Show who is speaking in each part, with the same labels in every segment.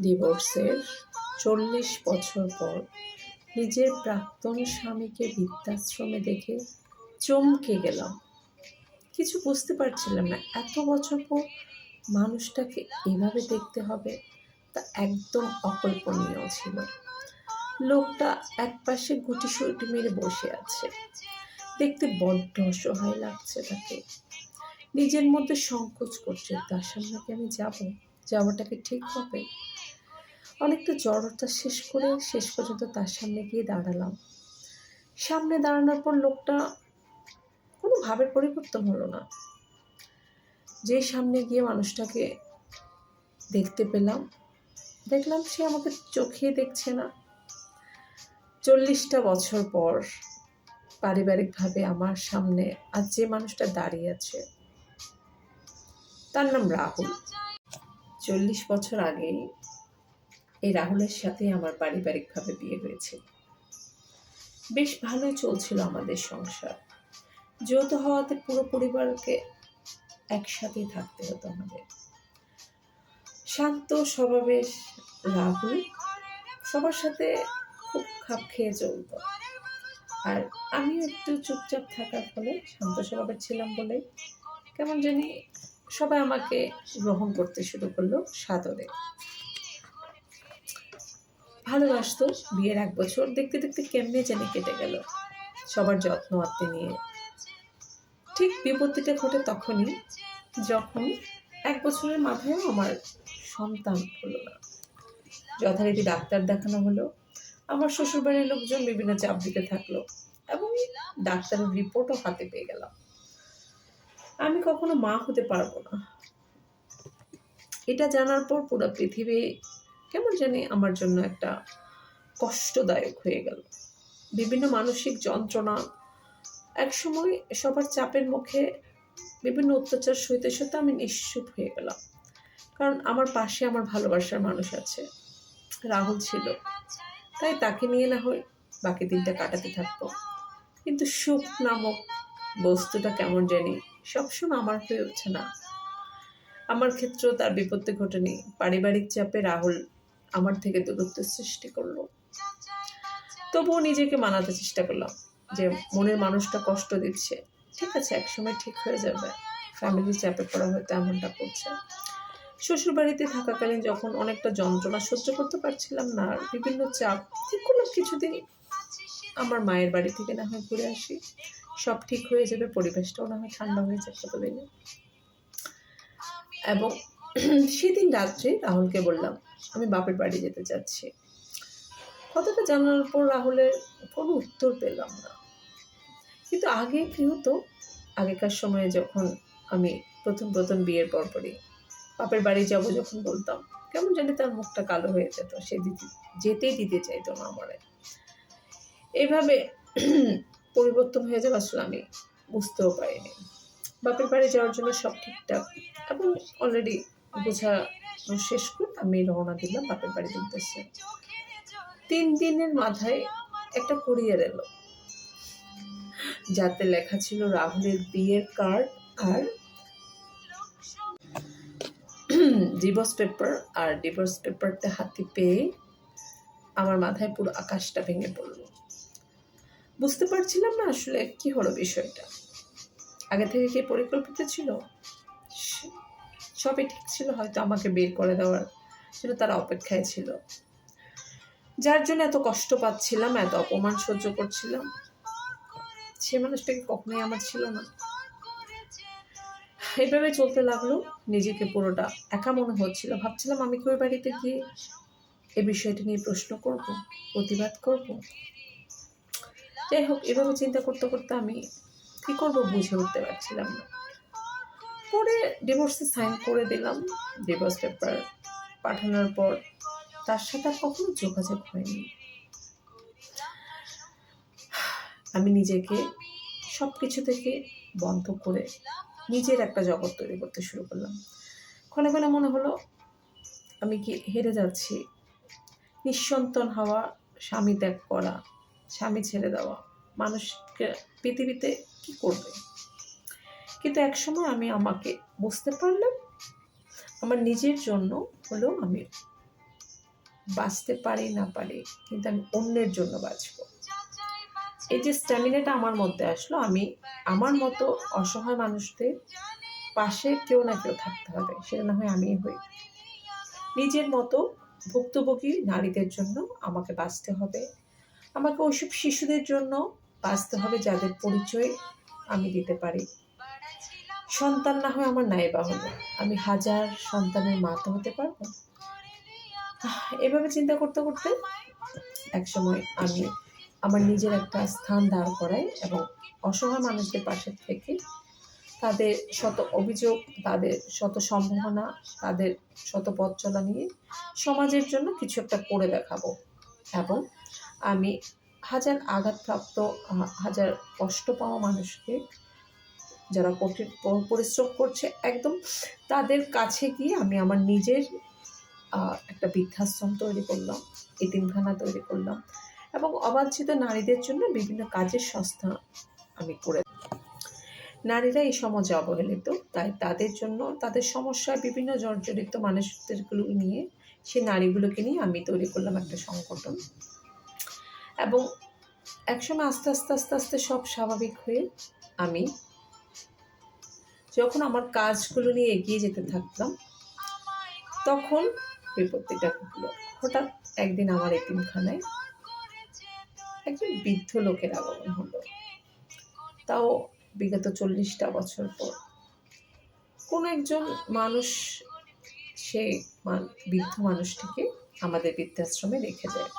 Speaker 1: ডিভোর্সের চল্লিশ বছর পর নিজের প্রাক্তন স্বামীকে বৃদ্ধাশ্রমে দেখে চমকে গেলাম। কিছু বুঝতে পারছিলাম না, এত বছর পর মানুষটাকে এভাবে দেখতে হবে তা একদম অকল্পনীয় ছিল। লোকটা একপাশে গুটি সুটি মেরে বসে আছে। দেখতে বড্ড অসহায় লাগছে তাকে। নিজের মধ্যে সংকোচ করছে, তার সামনে আমি যাব? যাওয়াটাকে ঠিক হবে? অনেকটা জড়তা শেষ করে শেষ পর্যন্ত তার সামনে গিয়ে দাঁড়ালাম। সামনে দাঁড়ানোর পর লোকটা কোনো ভাবের পরিবর্তন হলো না। যে সামনে গিয়ে মানুষটাকে দেখতে পেলাম, দেখলাম সে আমাকে চোখে দেখছে না। চল্লিশটা বছর পর পারিবারিকভাবে আমার সামনে আজ যে মানুষটা দাঁড়িয়ে আছে, তার নাম রাহুল। চল্লিশ বছর আগেই এই রাহুলের সাথে আমার পারিবারিকভাবে বিয়ে হয়েছে। বেশ ভালোই চলছিল আমাদের সংসার। যৌথ হওয়াতে পুরো পরিবারকে একসাথেই থাকতে হতো আমাদের। শান্ত স্বভাবের রাহুল সবার সাথে খুব খাপ খেয়ে চলত। আর আমিও একটু চুপচাপ থাকার ফলে শান্ত স্বভাবের ছিলাম বলে কেমন জানি সবাই আমাকে গ্রহণ করতে শুরু করল সাদরে। ভালোবাসতো বিয়ের এক বছর। দেখতে দেখতে কেমনে জানি কেটে গেল। সবার যত্ন আত্মে নিয়ে। ঠিক বিপত্তিটা ঘটে তখনই যখন এক বছরের মাথায় আমার সন্তান হলো না। যথারীতি ডাক্তার দেখানো হলো। আমার শ্বশুরবাড়ির লোকজন বিভিন্ন চাপ দিতে থাকল এবং ডাক্তারের রিপোর্টও হাতে পেয়ে গেলাম। আমি কখনো মা হতে পারব না। এটা জানার পর পুরো পৃথিবী কেমন জানি আমার জন্য একটা কষ্টদায়ক হয়ে গেল। বিভিন্ন মানসিক যন্ত্রণা, একসময় সবার চাপের মুখে বিভিন্ন অত্যাচার সইতে সইতে আমি নিঃসুপ হয়ে গেলাম। কারণ আমার পাশে আমার ভালোবাসার মানুষ আছে, রাহুল ছিল। তাই তাকে নিয়ে না হয় বাকি দিনটা কাটাতে থাকব। কিন্তু সুখ নামক বস্তুটা কেমন জানি সবসময় আমার হয়ে উঠছে না। আমার ক্ষেত্রেও তার বিপত্তি ঘটেনি। পারিবারিক চাপে রাহুল আমার থেকে দূরত্ব সৃষ্টি করল। তবুও নিজেকে মানাতে চেষ্টা করলাম যে মনের মানুষটা কষ্ট দিচ্ছে। ঠিক আছে, একসময় ঠিক হয়ে যাবে। ফ্যামিলির চাপে পড়া হয়তো এমনটা করছে। শ্বশুরবাড়িতে থাকাকালীন যখন অনেকটা যন্ত্রণা সহ্য করতে পারছিলাম না বিভিন্ন চাপ ঠিক করলাম কিছুদিন আমার মায়ের বাড়ি থেকে না হয় ঘুরে আসি। সব ঠিক হয়ে যাবে, পরিবেশটাও না হয় ঠান্ডা হয়ে যাবে কতদিনে এবং সেদিন রাত্রে রাহুলকে বললাম আমি বাপের বাড়ি যেতে চাচ্ছি। কথাটা জানানোর পর রাহুলের কোনো উত্তর পেলাম না। কিন্তু আগে কি হতো? আগেকার সময়ে যখন আমি প্রথম প্রথম বিয়ের পরপরই বাপের বাড়ি যাব যখন বলতাম, কেমন জানি তার মুখটা কালো হয়ে যেত, সে দিতে, যেতেই দিতে চাইতো না আমারে। এইভাবে পরিবর্তন হয়ে যাওয়া আসলে আমি বুঝতেও পারিনি। বাপের বাড়ি যাওয়ার জন্য সব ঠিকঠাক এবং অলরেডি বোঝা শেষ করে আমি রওনা দিলাম, বাপের বাড়ির উদ্দেশ্যে তিন দিনের মাথায় একটা কুরিয়ার এলো, যাতে লেখা ছিল রাহুলের বিয়ের কার্ড আর ডিভোর্স পেপার আর ডিভোর্স পেপারটা হাতে পেয়ে আমার মাথায় পুরো আকাশটা ভেঙে পড়ল। বুঝতে পারছিলাম না আসলে কি হলো বিষয়টা। আগে থেকে কি পরিকল্পিত ছিল? সবই ঠিক ছিল, হয়তো আমাকে বের করে দেওয়ার সেটা তারা অপেক্ষায় ছিল। যার জন্য এত কষ্ট পাচ্ছিলাম, এত অপমান সহ্য করছিলাম। সে মানুষটাকে কখনোই আমার ছিল না। এইভাবে চলতে লাগল, নিজেকে পুরোটা একা মনে হচ্ছিল। ভাবছিলাম আমি কি ওই বাড়িতে গিয়ে এ বিষয়টি নিয়ে প্রশ্ন করব, প্রতিবাদ করব? যাই হোক, এভাবে চিন্তা করতে করতে আমি কী করব বুঝে উঠতে পারছিলাম না। পরে ডিভোর্সে সাইন করে দিলাম। ডিভোর্স পেপার পাঠানোর পর তার সাথে আর কখনো যোগাযোগ হয়নি। আমি নিজেকে সব কিছু থেকে বন্ধ করে নিজের একটা জগৎ তৈরি করতে শুরু করলাম। ক্ষণে ক্ষণে মনে হলো আমি কি হেরে যাচ্ছি। নিঃসন্তান হওয়া, স্বামী ত্যাগ করা, স্বামী ছেড়ে দেওয়া, মানুষকে, পৃথিবীতে কি করবে? কিন্তু একসময় আমি আমাকে বুঝতে পারলাম, আমার নিজের জন্য হলেও আমি বাঁচতে পারি না পারি, কিন্তু আমি অন্যের জন্য বাঁচব। এই যে স্ট্যামিনাটা আমার মধ্যে আসলো, আমি আমার মতো অসহায় মানুষদের পাশে কেউ না কেউ থাকতে হবে, সেটা না হয় আমি হই। নিজের মতো ভুক্তভোগী নারীদের জন্য আমাকে বাঁচতে হবে, আমাকে ওইসব শিশুদের জন্য বাঁচতে হবে যাদের পরিচয় আমি দিতে পারি। সন্তান না হয় আমার নাইবা হলো আমি হাজার সন্তানের মা তো হতে পারব। এভাবে চিন্তা করতে করতে একসময় আমি আমার নিজের একটা স্থান দাঁড় করাই এবং অসহায় মানুষদের পাশে থেকে তাদের শত অভিযোগ, তাদের শত সম্ভাবনা, তাদের শত পথ চলা নিয়ে সমাজের জন্য কিছু একটা করে দেখাবো এবং আমি হাজার আঘাতপ্রাপ্ত হাজার কষ্ট পাওয়া মানুষকে যারা কঠিন পরিশ্রম করছে একদম তাদের কাছে গিয়ে আমি আমার নিজের একটা বৃদ্ধাশ্রম তৈরি করলাম, এতিমখানা তৈরি করলাম এবং অবাঞ্ছিত নারীদের জন্য বিভিন্ন কাজের সংস্থা আমি করে নারীরা এই সমাজে অবহেলিত, তাই তাদের জন্য তাদের সমস্যায় বিভিন্ন জর্জরিত মানুষদেরগুলো নিয়ে সেই নারীগুলোকে নিয়ে আমি তৈরি করলাম একটা সংগঠন। এবং একসময় আস্তে আস্তে আস্তে আস্তে সব স্বাভাবিক হয়ে আমি যখন আমার কাজগুলো নিয়ে এগিয়ে যেতে থাকলাম তখন বিপত্তিটা ঘটলো। হঠাৎ একদিন আমার এতিমখানায় একজন বৃদ্ধ লোকের আগমন হলো। তাও বিগত চল্লিশটা বছর পর। কোনো একজন মানুষ, সে বৃদ্ধ মানুষটিকে আমাদের বৃদ্ধাশ্রমে রেখে যায়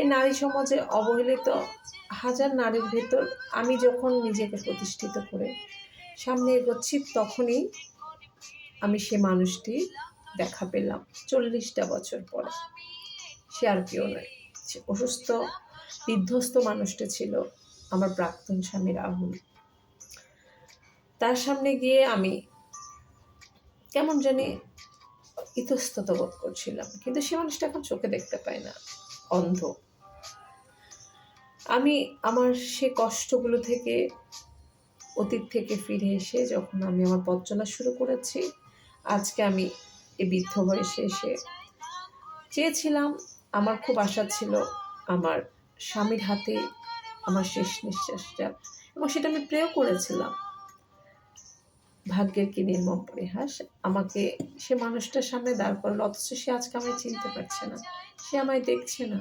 Speaker 1: এই নারী সমাজে অবহেলিত হাজার নারীর ভেতর আমি যখন নিজেকে প্রতিষ্ঠিত করে সামনে এগোচ্ছি, তখনই আমি সে মানুষটি দেখা পেলাম। চল্লিশটা বছর পরে। সে আর কেউ নয়। অসুস্থ, বিধ্বস্ত মানুষটি ছিল আমার প্রাক্তন স্বামী রাহুল। তার সামনে গিয়ে আমি কেমন জানি ইতস্তত বোধ করছিলাম, কিন্তু সে মানুষটা এখন চোখে দেখতে পায় না, অন্ধ। আমি আমার সে কষ্টগুলো থেকে অতীত থেকে ফিরে এসে যখন আমি আমার পথ চলা শুরু করেছি, আজকে আমি এই বৃদ্ধ বয়সে এসে চেয়েছিলাম, আমার খুব আশা ছিল আমার স্বামীর হাতে আমার শেষ নিঃশ্বাসটা এবং সেটা আমি প্রেও করেছিলাম। ভাগ্যের কি নির্মম পরিহাস, আমাকে সে মানুষটার সামনে দাঁড় করালো, অথচ সে আজকে আমায় চিনতে পারছে না, সে আমায় দেখছে না,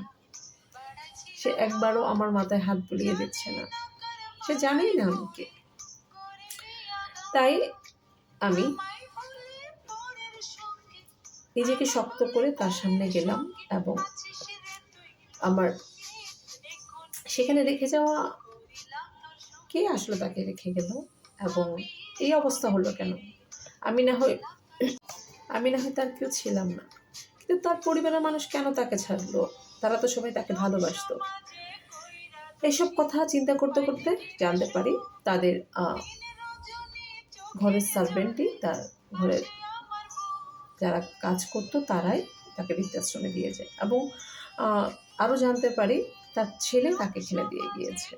Speaker 1: সে একবারও আমার মাথায় হাত বুলিয়ে দিচ্ছে না, সে জানেই না আমাকে। তাই আমি নিজেকে শক্ত করে তার সামনে গেলাম এবং আমার সেখানে রেখে যাওয়া কে আসলো তাকে রেখে গেল এবং এই অবস্থা হলো কেন? আমি না হয় আমি না হয় তার কেউ ছিলাম না। কিন্তু তার পরিবারের মানুষ কেন তাকে ছাড়লো? তারা তো সবাই তাকে ভালোবাসতো। এইসব কথা চিন্তা করতে করতে জানতে পারি তাদের ঘরের সার্ভেন্টই তার ঘরের যারা কাজ করতো তারাই তাকে বৃদ্ধাশ্রমে দিয়ে যায়। এবং আরও জানতে পারি তার ছেলে তাকে ফেলে দিয়ে গিয়েছে।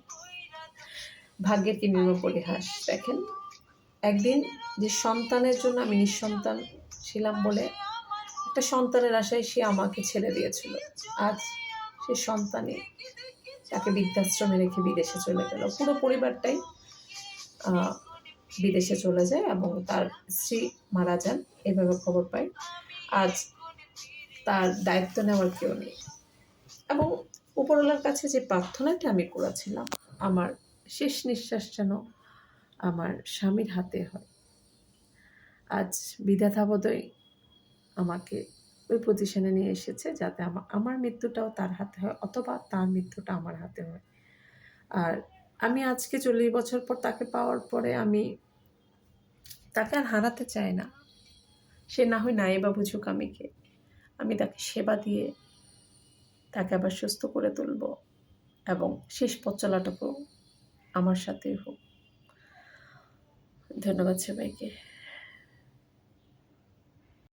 Speaker 1: ভাগ্যের কি নির্ম পরিহাস, দেখেন। একদিন যে সন্তানের জন্য আমি নিঃসন্তান ছিলাম বলে একটা সন্তানের আশায় সে আমাকে ছেড়ে দিয়েছিল। আজ সে সন্তানই তাকে বৃদ্ধাশ্রমে রেখে বিদেশে চলে গেল। পুরো পরিবারটাই বিদেশে চলে যায় এবং তার স্ত্রী মারা যান, এভাবে খবর পাই। আজ তার দায়িত্ব নেওয়ার কেউ নেই। এবং উপরওয়ালার কাছে যে প্রার্থনাটা আমি করেছিলাম, আমার শেষ নিঃশ্বাস যেন আমার স্বামীর হাতে হয়। আজ বিধাতা বোধহয় আমাকে ওই পজিশনে নিয়ে এসেছে যাতে আমার মৃত্যুটাও তার হাতে হয়, অথবা তার মৃত্যুটা আমার হাতে হয়। আর আমি আজকে চল্লিশ বছর পর তাকে পাওয়ার পরে আমি তাকে আর হারাতে চাই না। সে না হয় নাই বা বুঝুক আমিকে। আমি তাকে সেবা দিয়ে তাকে আবার সুস্থ করে তুলব এবং শেষ পথ চলাটুকু আমার সাথেই হোক। ধন্যবাদ সবাইকে।